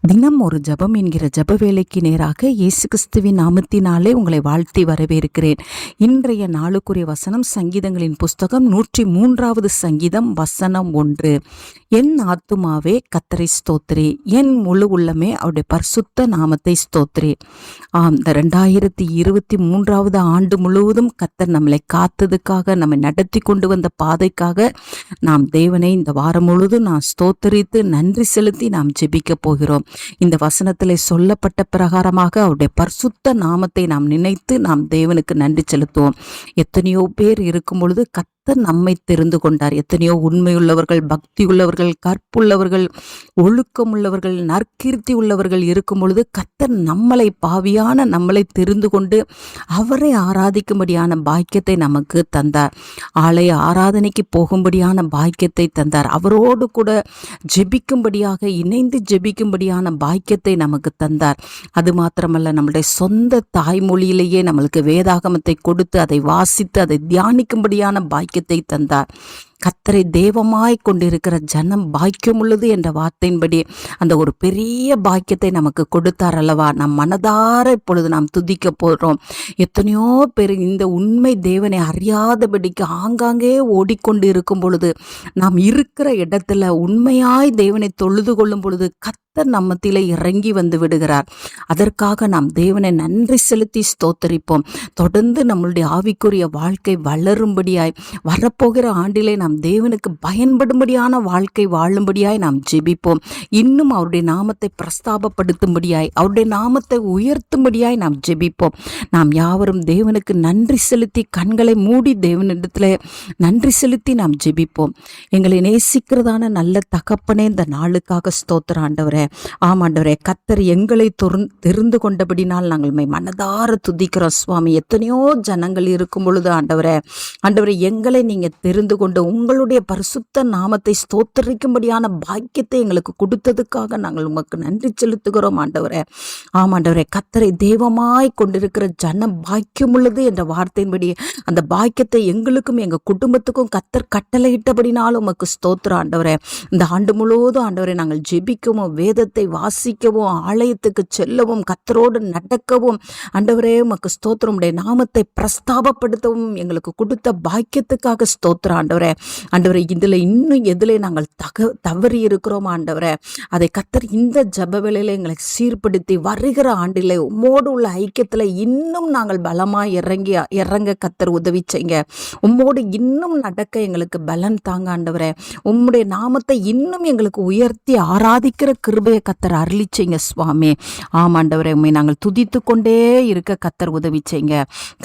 தினம் ஒரு ஜெபம் என்கிற ஜெப வேலைக்கு நேராக இயேசு கிறிஸ்துவின் நாமத்தினாலே உங்களை வாழ்த்தி வரவேற்கிறேன். இன்றைய நாளுக்குரிய வசனம் சங்கீதங்களின் புஸ்தகம் நூற்றி மூன்றாவது சங்கீதம் வசனம் ஒன்று. என் ஆத்துமாவே கத்தரை ஸ்தோத்ரி என் முழு உள்ளமே அவருடைய பரிசுத்த நாமத்தை ஸ்தோத்ரி ஆம் இந்த ரெண்டாயிரத்தி இருபத்தி மூன்றாவது ஆண்டு முழுவதும் கத்தர் நம்மளை காத்ததுக்காக நம்மை நடத்தி கொண்டு வந்த பாதைக்காக நாம் தேவனை இந்த வாரம் முழுவதும் நான் ஸ்தோத்தரித்து நன்றி செலுத்தி நாம் ஜெபிக்க போகிறோம். இந்த வசனத்தில் சொல்லப்பட்ட பிரகாரமாக அவருடைய பரிசுத்த நாமத்தை நாம் நினைத்து நாம் தேவனுக்கு நன்றி செலுத்துவோம். எத்தனையோ பேர் இருக்கும் பொழுது கத்தர் நம்மை தெரிந்து கொண்டார். எத்தனையோ உண்மையுள்ளவர்கள் பக்தி உள்ளவர்கள் கற்புள்ளவர்கள் ஒழுக்கம் உள்ளவர்கள் நற்கீர்த்தி உள்ளவர்கள் இருக்கும் பொழுது கத்தர் நம்மளை பாவியான நம்மளை தெரிந்து கொண்டு அவரை ஆராதிக்கும்படியான பாக்கியத்தை நமக்கு தந்தார். ஆலய ஆராதனைக்கு போகும்படியான பாக்கியத்தை தந்தார். அவரோடு கூட ஜெபிக்கும்படியாக இணைந்து ஜெபிக்கும்படியான பாக்கியத்தை நமக்கு தந்தார். அது மாத்திரமல்ல நம்மளுடைய சொந்த தாய்மொழியிலேயே நம்மளுக்கு வேதாகமத்தை கொடுத்து அதை வாசித்து அதை தியானிக்கும்படியான பாக்கியத்தை தந்தார். கத்தரை தெய்வமாய் கொண்டிருக்கிற ஜனம் பாக்கியம் உள்ளது என்ற வார்த்தையின்படி அந்த ஒரு பெரிய பாக்கியத்தை நமக்கு கொடுத்தார் அல்லவா? நம் மனதார இப்பொழுது நாம் துதிக்க போகிறோம். எத்தனையோ பேர் இந்த உண்மை தேவனை அறியாதபடிக்கு ஆங்காங்கே ஓடிக்கொண்டு இருக்கும் பொழுது நாம் இருக்கிற இடத்துல உண்மையாய் தேவனை தொழுது கொள்ளும் பொழுது கத்தர் நம்மத்திலே இறங்கி வந்து விடுகிறார். அதற்காக நாம் தேவனை நன்றி செலுத்தி ஸ்தோத்தரிப்போம். தொடர்ந்து நம்மளுடைய ஆவிக்குரிய வாழ்க்கை வளரும்படியாய் வரப்போகிற ஆண்டிலே நாம் தேவ தேவனுக்கு பயன்படும்படியான வாழ்க்கை வாழும்படியாய் நாம் ஜெபிப்போம். இன்னும் அவருடைய நாமத்தை பிரஸ்தாபப்படுத்தும்படியாய் அவருடைய நாமத்தை உயர்த்தும்படியாய் நாம் ஜெபிப்போம். நாம் யாவரும் தேவனுக்கு நன்றி செலுத்தி கண்களை மூடி தேவனிடத்தில் நன்றி செலுத்தி நாம் ஜெபிப்போம். எங்களை நேசிக்கிறதான நல்ல தகப்பனே இந்த நாளுக்காக ஸ்தோத்திர ஆண்டவரே. ஆமாண்டவரே கத்தர் எங்களை தொரு- தெரிந்து கொண்டபடினால் நாங்கள் மை மனதார துதிக்கிறோம். சுவாமி எத்தனையோ ஜனங்கள் இருக்கும் பொழுது ஆண்டவரே ஆண்டவரே எங்களை நீங்க தெரிந்து கொண்டு உங்களுடைய பரிசுத்த நாமத்தை ஸ்தோத்தரிக்கும்படியான பாக்கியத்தை எங்களுக்கு கொடுத்ததுக்காக நாங்கள் உமக்கு நன்றி செலுத்துகிறோம் ஆண்டவரே. ஆமாண்டவரே கத்தரை தெய்வமாய் கொண்டிருக்கிற ஜனம் பாக்கியம் உள்ளது என்ற வார்த்தையின்படி அந்த பாக்கியத்தை எங்களுக்கும் எங்கள் குடும்பத்துக்கும் கத்தர் கட்டளையிட்டபடினாலும் உமக்கு ஸ்தோத்திரம் ஆண்டவரே. இந்த ஆண்டு முழுவதும் ஆண்டவரை நாங்கள் ஜெபிக்கவும் வேதத்தை வாசிக்கவும் ஆலயத்துக்கு செல்லவும் கத்தரோடு நடக்கவும் ஆண்டவரே உமக்கு ஸ்தோத்திரம். உடைய நாமத்தை பிரஸ்தாபப்படுத்தவும் எங்களுக்கு கொடுத்த பாக்கியத்துக்காக ஸ்தோத்திரம் ஆண்டவரே. ஆண்டவரை இதில் இன்னும் எதிலே நாங்கள் தக தவறி இருக்கிறோம் ஆண்டவரை. அதை கத்தர் இந்த ஜப வேலையில் எங்களை சீர்படுத்தி வருகிற ஆண்டிலே உம்மோடு உள்ள ஐக்கியத்தில் இன்னும் நாங்கள் பலமாக இறங்கி இறங்க கத்தர் உதவி செய்ங்க. உம்மோடு இன்னும் நடக்க எங்களுக்கு பலன் தாங்க ஆண்டவரே. உம்முடைய நாமத்தை இன்னும் எங்களுக்கு உயர்த்தி ஆராதிக்கிற கிருபையை கத்தர் அருளிச்சிங்க சுவாமி. ஆமாண்டவரே உண்மை நாங்கள் துதித்து கொண்டே இருக்க கத்தர் உதவி செய்யுங்க.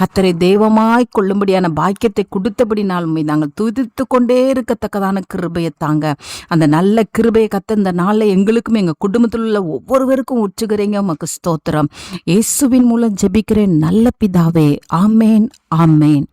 கத்தரை தெய்வமாய் கொள்ளும்படியான பாக்கியத்தை கொடுத்தபடினால் உண்மை நாங்கள் துதித்து கொண்டே இருக்கத்தக்கதான கிருபையை தாங்க. அந்த நல்ல கிருபையை கத்த இந்த நாளில் எங்களுக்கும் எங்கள் குடும்பத்தில் உள்ள ஒவ்வொருவருக்கும் உச்சுகிறீங்க உமக்கு ஸ்தோத்திரம். இயேசுவின் மூலம் ஜெபிக்கிறேன். நல்ல பிதாவே. ஆமேன் ஆமேன்.